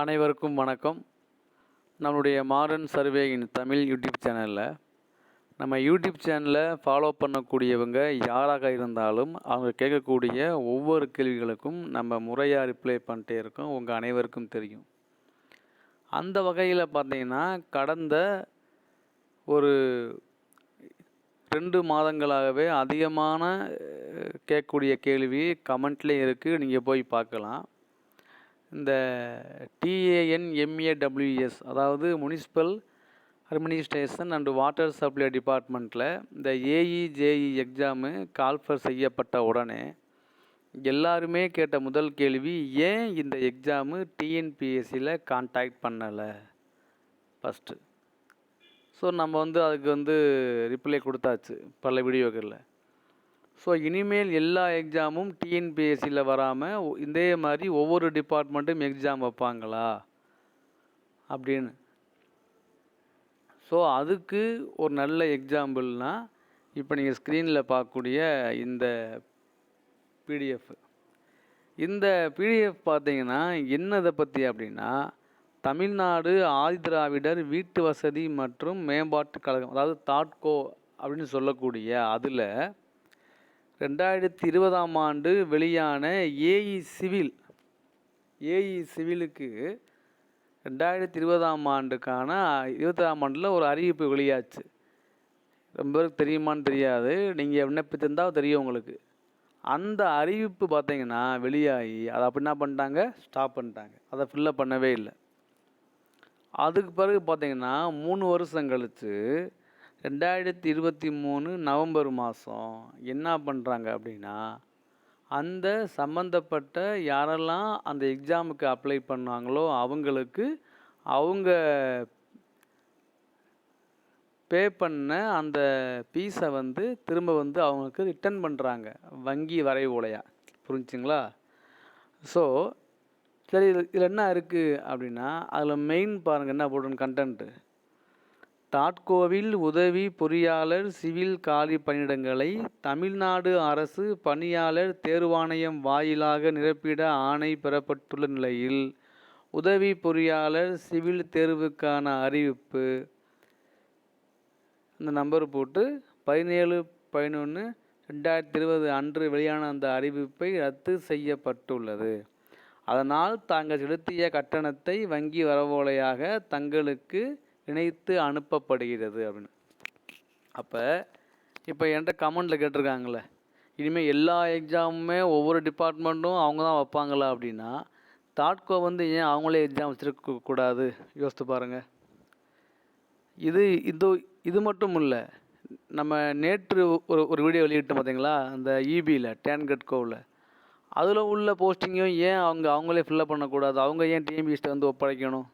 அனைவருக்கும் வணக்கம். நம்மளுடைய மாடர்ன் சர்வேயின் தமிழ் யூடியூப் சேனலில் நம்ம யூடியூப் சேனலில் ஃபாலோ பண்ணக்கூடியவங்க யாராக இருந்தாலும் அவங்க கேட்கக்கூடிய ஒவ்வொரு கேள்விகளுக்கும் நம்ம முறையாக ரிப்ளை பண்ணிட்டே இருக்கோம். உங்கள் அனைவருக்கும் தெரியும். அந்த வகையில் பார்த்தீங்கன்னா கடந்த ஒரு ரெண்டு மாதங்களாகவே அதிகமான கேட்கக்கூடிய கேள்வி கமெண்ட்லேயும் இருக்குது நீங்கள் போய் பார்க்கலாம். இந்த டிஏஎன்எம்ஏடபிள்யூஎஸ் அதாவது municipal administration and water supply டிபார்ட்மெண்ட்டில் இந்த ஏஇஜேஇ எக்ஸாமு கால்ஃபர் செய்யப்பட்ட உடனே எல்லாருமே கேட்ட முதல் கேள்வி ஏன் இந்த எக்ஸாமு டிஎன்பிஎஸ்சியில் கான்டாக்ட் பண்ணலை? ஃபஸ்ட்டு ஸோ நம்ம வந்து அதுக்கு வந்து ரிப்ளை கொடுத்தாச்சு பல வீடியோக்களில். ஸோ இனிமேல் எல்லா எக்ஸாமும் டிஎன்பிஎஸ்சியில் வராமல் இதே மாதிரி ஒவ்வொரு டிபார்ட்மெண்ட்டும் எக்ஸாம் வைப்பாங்களா? அப்படின்னு. ஸோ அதுக்கு ஒரு நல்ல எக்ஸாம்பிள்னால் இப்போ நீங்கள் ஸ்க்ரீனில் பார்க்கக்கூடிய இந்த பிடிஎஃப் இந்த பிடிஎஃப் பார்த்தீங்கன்னா என்னதை பற்றி அப்படின்னா தமிழ்நாடு ஆதிதிராவிடர் வீட்டு வசதி மற்றும் மேம்பாட்டு கழகம் அதாவது தாட்கோ அப்படின்னு சொல்லக்கூடிய அதில் ரெண்டாயிரத்தி இருபதாம் ஆண்டு வெளியான ஏஇ சிவில் ஏஇ சிவிலுக்கு ரெண்டாயிரத்தி இருபதாம் ஆண்டுக்கான இருபத்தாம் ஆண்டில் ஒரு அறிவிப்பு வெளியாச்சு. ரொம்ப பேருக்கு தெரியுமான்னு தெரியாது. நீங்கள் விண்ணப்பித்திருந்தால் தெரியும் உங்களுக்கு. அந்த அறிவிப்பு பார்த்தீங்கன்னா வெளியாகி அதை அப்படி என்ன பண்ணிட்டாங்க? ஸ்டாப் பண்ணிட்டாங்க. அதை ஃபில்லப் பண்ணவே இல்லை. அதுக்கு பிறகு பார்த்தீங்கன்னா மூணு வருஷம் கழித்து ரெண்டாயிரத்தி இருபத்தி மூணு நவம்பர் மாதம் என்ன பண்ணுறாங்க அப்படின்னா அந்த சம்மந்தப்பட்ட யாரெல்லாம் அந்த எக்ஸாமுக்கு அப்ளை பண்ணாங்களோ அவங்களுக்கு அவங்க பே பண்ண அந்த ஃபீஸை வந்து திரும்ப வந்து அவங்களுக்கு ரிட்டர்ன் பண்ணுறாங்க வங்கி வரைவோலையா புரிஞ்சுங்களா? ஸோ சரி இதில் இதில் என்ன இருக்குது அப்படின்னா அதில் மெயின் பாருங்கள் என்ன போடணும் கண்டென்ட்டு டாட்கோவில் உதவி பொறியாளர் சிவில் காலி பணியிடங்களை தமிழ்நாடு அரசு பணியாளர் தேர்வாணையம் வாயிலாக நிரப்பிட ஆணை பெறப்பட்டுள்ள நிலையில் உதவி பொறியாளர் சிவில் தேர்வுக்கான அறிவிப்பு. இந்த நம்பர் போட்டு பதினேழு பதினொன்று ரெண்டாயிரத்தி இருபது அன்று வெளியான அந்த அறிவிப்பை ரத்து செய்யப்பட்டுள்ளது. அதனால் தாங்கள் செலுத்திய கட்டணத்தை வங்கி வரவோலையாக தங்களுக்கு இணைத்து அனுப்பப்படுகிறது அப்படின்னு. அப்போ இப்போ என்கிட்ட கமெண்டில் கேட்டிருக்காங்களே இனிமேல் எல்லா எக்ஸாமுமே ஒவ்வொரு டிபார்ட்மெண்ட்டும் அவங்க தான் வைப்பாங்களா அப்படின்னா தாட்கோ வந்து ஏன் அவங்களே எக்ஸாம் வச்சுருக்கக்கூடாது யோசித்து பாருங்கள் இது இது இது மட்டும் இல்லை நம்ம நேற்று ஒரு ஒரு வீடியோ வெளியிட்டோம் பார்த்தீங்களா அந்த இபியில் டேன்கட்கோவில் அதில் உள்ள போஸ்டிங்கும் ஏன் அவங்க அவங்களே ஃபில்லப் பண்ணக்கூடாது? அவங்க ஏன் டிஎம்பிஎஸ்ட்டை வந்து ஒப்படைக்கணும்?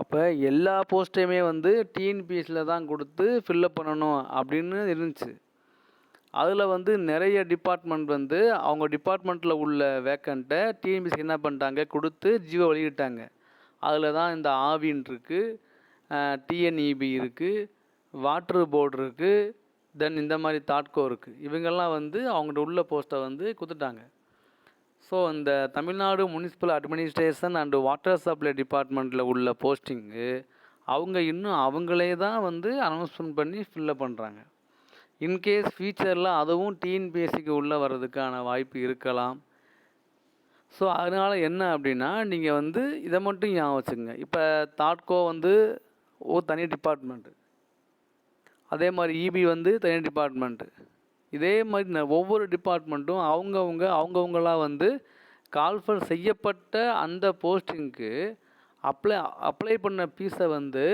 அப்போ எல்லா போஸ்ட்டையுமே வந்து டிஎன்பிஎஸ்சியில் தான் கொடுத்து ஃபில்லப் பண்ணணும் அப்படின்னு இருந்துச்சு. அதில் வந்து நிறைய டிபார்ட்மெண்ட் வந்து அவங்க டிபார்ட்மெண்ட்டில் உள்ள வேக்கண்ட்டை டிஎன்பிஎஸ்சி என்ன பண்ணிட்டாங்க? கொடுத்து ஜியோ வெளியிட்டாங்க. அதில் தான் இந்த ஆவின் இருக்குது டிஎன்இபி இருக்குது வாட்ரு போர்டு இருக்குது தென் இந்த மாதிரி தாட்கோ இருக்குது இவங்கெல்லாம் வந்து அவங்கள்ட்ட உள்ள போஸ்ட்டை வந்து கொடுத்துட்டாங்க. ஸோ இந்த Tamil Nadu municipal administration and water supply டிபார்ட்மெண்ட்டில் உள்ள போஸ்டிங்கு அவங்க இன்னும் அவங்களே தான் வந்து அனௌன்ஸ்மெண்ட் பண்ணி ஃபில்லப் பண்ணுறாங்க இன்கேஸ் ஃபியூச்சரில் அதுவும் டிஎன்பிஎஸ்சிக்கு உள்ளே வர்றதுக்கான வாய்ப்பு இருக்கலாம். ஸோ அதனால் என்ன அப்படின்னா நீங்கள் வந்து இதை மட்டும் ஞாபகம் வச்சுங்க இப்போ தாட்கோ வந்து ஓ தனி டிபார்ட்மெண்ட்டு அதே மாதிரி இபி வந்து தனி டிபார்ட்மெண்ட்டு இதே மாதிரி ஒவ்வொரு டிபார்ட்மெண்ட்டும் அவங்கவுங்க அவங்கவுங்களா வந்து கால்ஃபர் செய்யப்பட்ட அந்த போஸ்டிங்க்கு அப்ளை அப்ளை பண்ண ஃபீஸை வந்து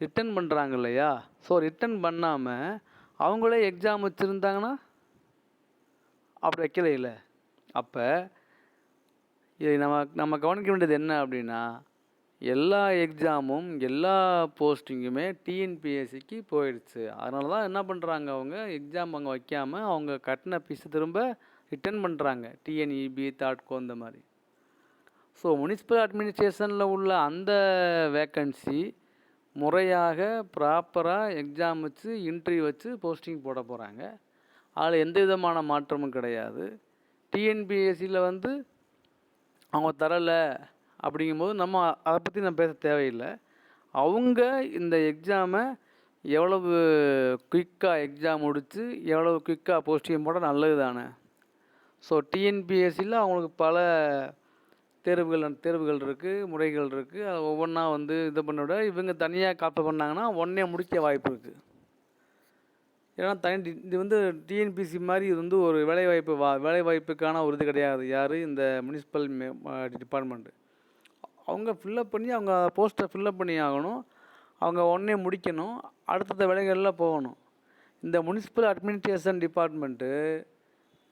ரிட்டர்ன் பண்ணுறாங்க இல்லையா? ஸோ ரிட்டர்ன் பண்ணாமல் அவங்களே எக்ஸாம் வச்சுருந்தாங்கன்னா அப்படி வைக்கல அப்போ இது நம்ம நம்ம கவனிக்க வேண்டியது என்ன அப்படின்னா எல்லா எக்ஸாமும் எல்லா போஸ்டிங்குமே டிஎன்பிஎஸ்சிக்கு போயிடுச்சு. அதனால தான் என்ன பண்ணுறாங்க அவங்க? எக்ஸாம் அங்கே வைக்காமல் அவங்க கட்டின ஃபீஸை திரும்ப ரிட்டர்ன் பண்ணுறாங்க டிஎன்இபி தாட்கோ இந்த மாதிரி. ஸோ முனிசிபல் அட்மினிஸ்ட்ரேஷனில் உள்ள அந்த வேக்கன்சி முறையாக ப்ராப்பராக எக்ஸாம் வச்சு இன்டர்வியூ வச்சு போஸ்டிங் போட போகிறாங்க அதில் எந்த விதமான மாற்றமும் கிடையாது. டிஎன்பிஎஸ்சியில் வந்து அவங்க தரலை. அப்படிங்கும்போது நம்ம அதை பற்றி நம்ம பேச தேவையில்லை. அவங்க இந்த எக்ஸாமை எவ்வளவு குயிக்காக எக்ஸாம் முடித்து எவ்வளவு குயிக்காக போஸ்டிங் போட நல்லது தானே? ஸோ டிஎன்பிஎஸ்சியில் அவங்களுக்கு பல தேர்வுகள் தேர்வுகள் இருக்குது முறைகள் இருக்குது அது ஒவ்வொன்றா வந்து இது பண்ண விட இவங்க தனியாக காப்பி பண்ணாங்கன்னா உடனே முடிக்க வாய்ப்பு இருக்குது ஏன்னா தனி டி- இது வந்து டிஎன்பிசி மாதிரி இது வந்து ஒரு வேலைவாய்ப்பு வா வேலைவாய்ப்புக்கான ஒரு இது கிடையாது. யார்? இந்த முனிசிபல் டிபார்ட்மெண்ட்டு uh, அவங்க ஃபில்லப் பண்ணி அவங்க போஸ்ட்டை ஃபில்லப் பண்ணி ஆகணும். அவங்க உடனே முடிக்கணும். அடுத்தடுத்த வேலைகளில் போகணும். இந்த முனிசிபல் அட்மினிஸ்ட்ரேஷன் டிபார்ட்மெண்ட்டு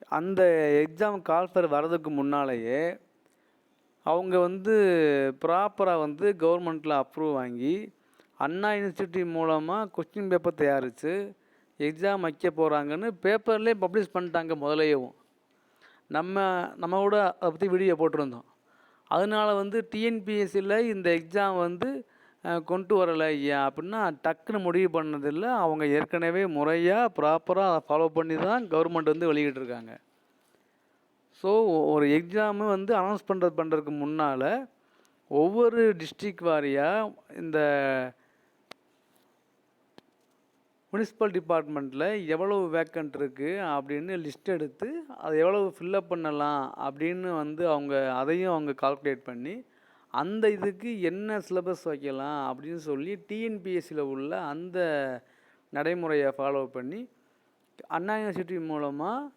அந்த எக்ஸாம் கால்ஃபர் வர்றதுக்கு முன்னாலேயே அவங்க வந்து ப்ராப்பராக வந்து கவர்மெண்ட்டில் அப்ரூவ் வாங்கி அண்ணா யூனிவர்சிட்டி மூலமாக கொஸ்டின் பேப்பர் தயாரித்து எக்ஸாம் வைக்க போகிறாங்கன்னு பேப்பர்லேயே பப்ளிஷ் பண்ணிட்டாங்க முதலையவும். நம்ம நம்ம கூட அதை பற்றி வீடியோ போட்டிருந்தோம். அதனால வந்து டிஎன்பிஎஸ்சியில் இந்த எக்ஸாம் வந்து கொண்டு வரலை ஏன் அப்படின்னா டக்குன்னு முடிவு பண்ணதில்லை. அவங்க ஏற்கனவே முறையாக ப்ராப்பராக அதை ஃபாலோ பண்ணி தான் கவர்மெண்ட் வந்து வெளியிட்டிருக்காங்க ஸோ ஒரு எக்ஸாமு வந்து அனௌன்ஸ் பண்ணுறது பண்ணுறதுக்கு முன்னால் ஒவ்வொரு டிஸ்ட்ரிக்ட் வாரியாக இந்த முனிசிபல் டிபார்ட்மெண்ட்டில் எவ்வளவு வேக்கண்ட் இருக்குது அப்படின்னு லிஸ்ட் எடுத்து அதை எவ்வளவு ஃபில்லப் பண்ணலாம் அப்படின்னு வந்து அவங்க அதையும் அவங்க கால்குலேட் பண்ணி அந்த இதுக்கு என்ன சிலபஸ் வைக்கலாம் அப்படின்னு சொல்லி டிஎன்பிஎஸ்சியில் உள்ள அந்த நடைமுறையை ஃபாலோ பண்ணி அண்ணா யூனிவர்சிட்டி மூலமாக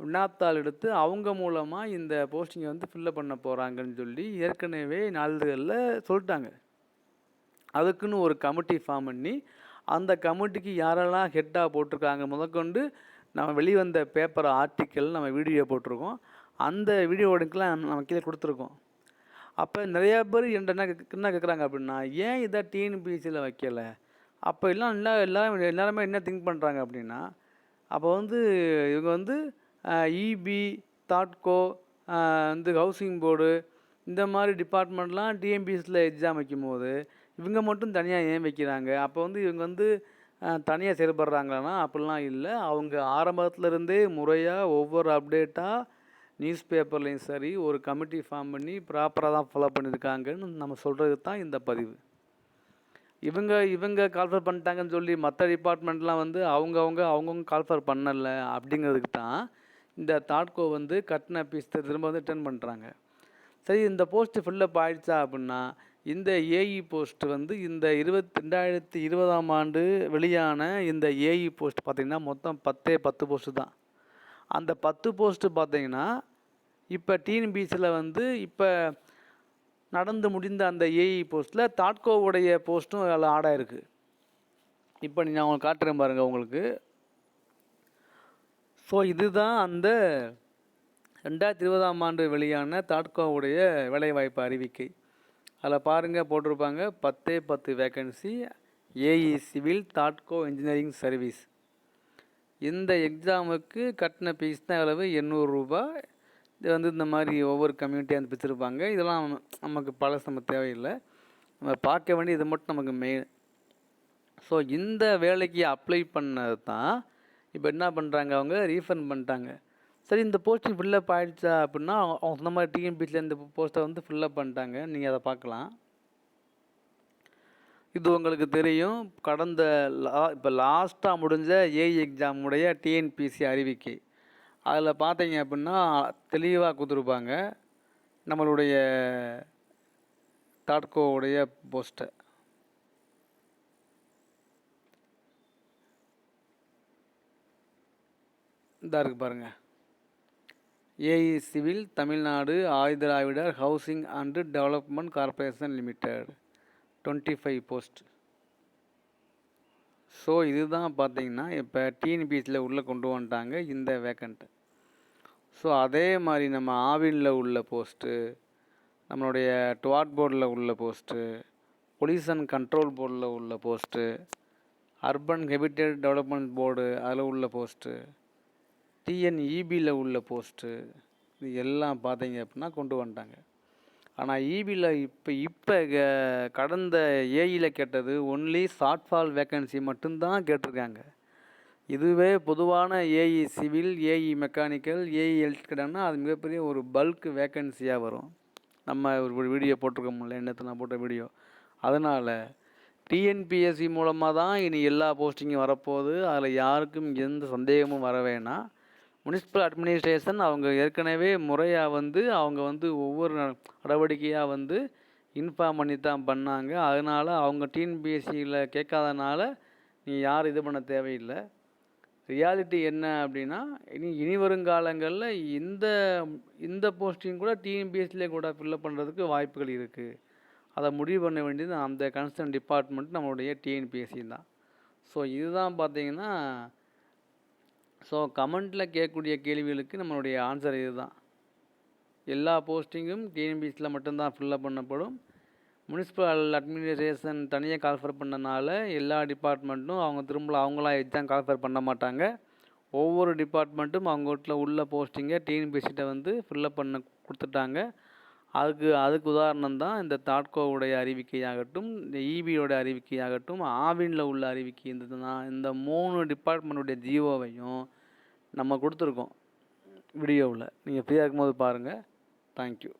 வினாத்தாள் எடுத்து அவங்க மூலமாக இந்த போஸ்டிங்கை வந்து ஃபில்லப் பண்ண போகிறாங்கன்னு சொல்லி ஏற்கனவே நாளிதழில் சொல்லிட்டாங்க. அதுக்குன்னு ஒரு கமிட்டி ஃபார்ம் பண்ணி அந்த கமிட்டிக்கு யாரெல்லாம் ஹெட்டாக போட்டிருக்காங்க முதற்கொண்டு நம்ம வெளிவந்த பேப்பர் ஆர்டிக்கல் நம்ம வீடியோ போட்டிருக்கோம். அந்த வீடியோடுக்கெலாம் நம்ம கீழே கொடுத்துருக்கோம். அப்போ நிறையா பேர் என்கிட்ட என்ன என்ன கேட்குறாங்க அப்படின்னா ஏன் இதை டிஎன்பிஎஸ்சியில் வைக்கல? அப்போ எல்லாம் எல்லா எல்லாரும் எல்லாருமே என்ன திங்க் பண்ணுறாங்க அப்படின்னா அப்போ வந்து இவங்க வந்து இபி தாட்கோ வந்து ஹவுசிங் போர்டு இந்த மாதிரி டிபார்ட்மெண்ட்லாம் டிஎம்பிஎஸ்சியில் எக்ஸாம் வைக்கும்போது இவங்க மட்டும் தனியாக ஏன் வைக்கிறாங்க? அப்போ வந்து இவங்க வந்து தனியாக செயல்படுறாங்களான்னா அப்படிலாம் இல்லை. அவங்க ஆரம்பத்துலேருந்தே முறையாக ஒவ்வொரு அப்டேட்டாக நியூஸ் பேப்பர்லேயும் சரி ஒரு கமிட்டி ஃபார்ம் பண்ணி ப்ராப்பராக தான் ஃபாலோ பண்ணியிருக்காங்கன்னு நம்ம சொல்கிறது தான் இந்த பதிவு. இவங்க இவங்க கால்ஃபர் பண்ணிட்டாங்கன்னு சொல்லி மற்ற டிபார்ட்மெண்ட்லாம் வந்து அவங்கவுங்க அவங்கவுங்க கால்ஃபர் பண்ணலை அப்படிங்கிறதுக்கு தான் இந்த தாட்கோ வந்து கட்டின பீஸ் திரும்ப வந்து ரிட்டர்ன் பண்ணுறாங்க சரி இந்த போஸ்ட்டு ஃபில்லப் ஆயிடுச்சா அப்படின்னா இந்த ஏஇ போஸ்ட் வந்து இந்த இருபத்தி ரெண்டாயிரத்தி இருபதாம் ஆண்டு வெளியான இந்த ஏஇ போஸ்ட் பார்த்திங்கன்னா மொத்தம் பத்தே பத்து போஸ்ட்டு தான். அந்த பத்து போஸ்ட்டு பார்த்தீங்கன்னா இப்போ டிஎன்பிசியில் வந்து இப்போ நடந்து முடிந்த அந்த ஏஇ போஸ்ட்டில் தாட்கோவுடைய போஸ்ட்டும் அதில் ஆடாக இருக்குது இப்போ நான் உங்களுக்கு காட்டுறேன் பாருங்கள் உங்களுக்கு. ஸோ இதுதான் அந்த ரெண்டாயிரத்தி இருபதாம் ஆண்டு வெளியான தாட்கோவுடைய வேலைவாய்ப்பு அறிவிக்கை. அதில் பாருங்கள் போட்டிருப்பாங்க. பத்தே பத்து வேக்கன்சி ஏஇ சிவில் தாட்கோ இன்ஜினியரிங் சர்வீஸ் இந்த எக்ஸாமுக்கு கட்டின ஃபீஸ் தான் எவ்வளவு? எண்ணூறுரூபா இது வந்து இந்த மாதிரி ஒவ்வொரு கம்யூனிட்டியாக வந்து பிரிச்சிருப்பாங்க இதெல்லாம் நமக்கு பழசு நம்ம தேவையில்லை. நம்ம பார்க்க வேண்டிய இது மட்டும் நமக்கு மெயின் ஸோ இந்த வேலைக்கு அப்ளை பண்ணது தான் இப்போ என்ன பண்ணுறாங்க அவங்க? ரீஃபண்ட் பண்ணிட்டாங்க. சரி இந்த போஸ்டிங் ஃபில்லப் ஆகிடுச்சா அப்படின்னா அவங்க அவங்க சொன்ன மாதிரி டிஎன்பிசியில் இந்த போஸ்ட்டை வந்து ஃபில்லப் பண்ணிட்டாங்க. நீங்கள் அதை பார்க்கலாம். இது உங்களுக்கு தெரியும். கடந்த லா இப்போ லாஸ்ட்டாக முடிஞ்ச ஏஇ எக்ஸாமுடைய டிஎன்பிசி அறிவிக்கை. அதில் பார்த்தீங்க அப்படின்னா தெளிவாக கொடுத்துருப்பாங்க. நம்மளுடைய தாட்கோவுடைய போஸ்ட்டை இதாக இருக்குது பாருங்கள் AE civil Tamil Nadu Adi Dravidar housing and development corporation limited twenty five post so இதுதான் பார்த்தீங்கன்னா இப்போ டிஎன்பிஎஸ்சியில் உள்ளே கொண்டு வந்துட்டாங்க இந்த வேக்கண்ட்டு ஸோ அதே மாதிரி நம்ம ஆவினில் உள்ள போஸ்ட்டு நம்மளுடைய டுவாட் போர்டில் உள்ள போஸ்ட்டு பொல்யூஷன் கண்ட்ரோல் போர்டில் உள்ள post urban habitat development board அதில் உள்ள போஸ்ட்டு டிஎன்இபியில் உள்ள போஸ்ட்டு இது எல்லாம் பார்த்தீங்க அப்படின்னா கொண்டு வந்துட்டாங்க. ஆனால் இபியில் இப்போ இப்போ கடந்த ஏஇயில் கேட்டது ஒன்லி ஷார்ட் ஃபால் வேக்கன்சி மட்டும்தான் கேட்டிருக்காங்க. இதுவே பொதுவான AE civil AE mechanical AE எலக்ட்ரிக்கல்னா அது மிகப்பெரிய ஒரு பல்க் வேக்கன்சியாக வரும். நம்ம ஒரு வீடியோ போட்டிருக்கோம்ல என்னத்தை நான் போட்ட வீடியோ அதனால் டிஎன்பிஎஸ்சி மூலமாக தான் இனி எல்லா போஸ்டிங்கும் வரப்போகுது. அதில் யாருக்கும் எந்த சந்தேகமும் வர வேணாம். முனிசிபல் அட்மினிஸ்ட்ரேஷன் அவங்க ஏற்கனவே முறையாக வந்து அவங்க வந்து ஒவ்வொரு நடவடிக்கையாக வந்து இன்ஃபார்ம் பண்ணி தான் பண்ணாங்க. அதனால் அவங்க டிஎன்பிஎஸ்சியில் கேட்காதனால நீ யாரும் இது பண்ண தேவையில்லை. ரியாலிட்டி என்ன அப்படின்னா இனி இனி வருங்காலங்களில் இந்த இந்த போஸ்டிங் கூட டிஎன்பிஎஸ்சிலே கூட ஃபில்லப் பண்ணுறதுக்கு வாய்ப்புகள் இருக்குது அதை முடிவு பண்ண வேண்டியது அந்த கன்சர்ன் டிபார்ட்மெண்ட் நம்மளுடைய டிஎன்பிஎஸ்சி தான். ஸோ இதுதான் பார்த்தீங்கன்னா ஸோ கமெண்ட்டில் கேட்கக்கூடிய கேள்விகளுக்கு நம்மளுடைய ஆன்சர் இதுதான். எல்லா போஸ்டிங்கும் டிஎன்பிஎஸ்சியில் மட்டும்தான் ஃபில்லப் பண்ணப்படும். முனிசிபல் அட்மினிஸ்ட்ரேஷன் தனியாக கால்ஃபர் பண்ணனால எல்லா டிபார்ட்மெண்ட்டும் அவங்க திரும்ப அவங்களாம் எக்ஸாம் கால்ஃபர் பண்ண மாட்டாங்க. ஒவ்வொரு டிபார்ட்மெண்ட்டும் அவங்க வீட்டில் உள்ள போஸ்டிங்கை டிஎன்பிஎஸ்சிட்ட வந்து ஃபில்லப் பண்ண கொடுத்துட்டாங்க. அதுக்கு அதுக்கு உதாரணம் தான் இந்த தாட்கோவுடைய அறிவிக்கையாகட்டும் இந்த ஈபியோட அறிவிக்கையாகட்டும் ஆவினில் உள்ள அறிவிக்கை இந்த இந்த மூணு டிபார்ட்மெண்ட்டுடைய ஜியோவையும் நம்ம கொடுத்துருக்கோம் வீடியோவில். நீங்கள் ஃப்ரீயாக இருக்கும்போது பாருங்கள் தேங்க்யூ